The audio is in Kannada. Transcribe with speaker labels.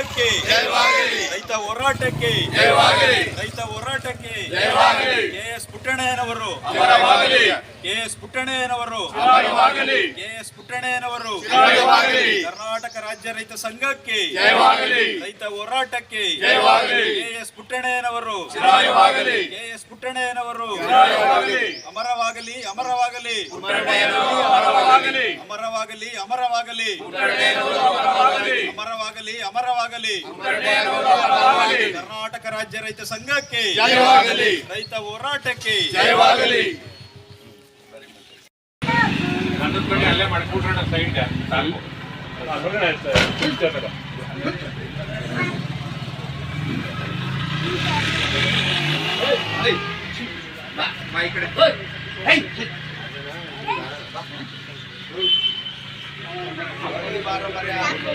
Speaker 1: ಸಂಘಕ್ಕೆ ರೈತ ಹೋರಾಟಕ್ಕೆ ರೈತ ಹೋರಾಟಕ್ಕೆ ಕೆ ಎಸ್ ಪುಟ್ಟಣ್ಣಯ್ಯನವರು ಕೆ ಎಸ್ ಪುಟ್ಟಣ್ಣಯ್ಯನವರು ಕೆ ಎಸ್ ಪುಟ್ಟಣ್ಣಯ್ಯನವರು ಕರ್ನಾಟಕ ರಾಜ್ಯ ರೈತ ಸಂಘಕ್ಕೆ ರೈತ ಹೋರಾಟಕ್ಕೆ ಕೆ ಎಸ್ ಪುಟ್ಟಣ್ಣಯ್ಯನವರು ಕೆ ಎಸ್ ಪುಟ್ಟಣ್ಣಯ್ಯನವರು ಅಮರವಾಗಲಿ ಅಮರವಾಗಲಿ. ಅಮರವಾಗಲಿ. ಅಮರವಾಗಲಿ ಅಮರವಾಗಲಿ. ಅಮರವಾಗಲಿ ಕರ್ನಾಟಕ ರಾಜ್ಯ ರೈತ ಸಂಘಕ್ಕೆ ರೈತ ಹೋರಾಟಕ್ಕೆ
Speaker 2: ಜಯವಾಗಲಿ ಅಲ್ಲೇ ಸೈಡ್ ಬರೀ ಹಾಕ್ರು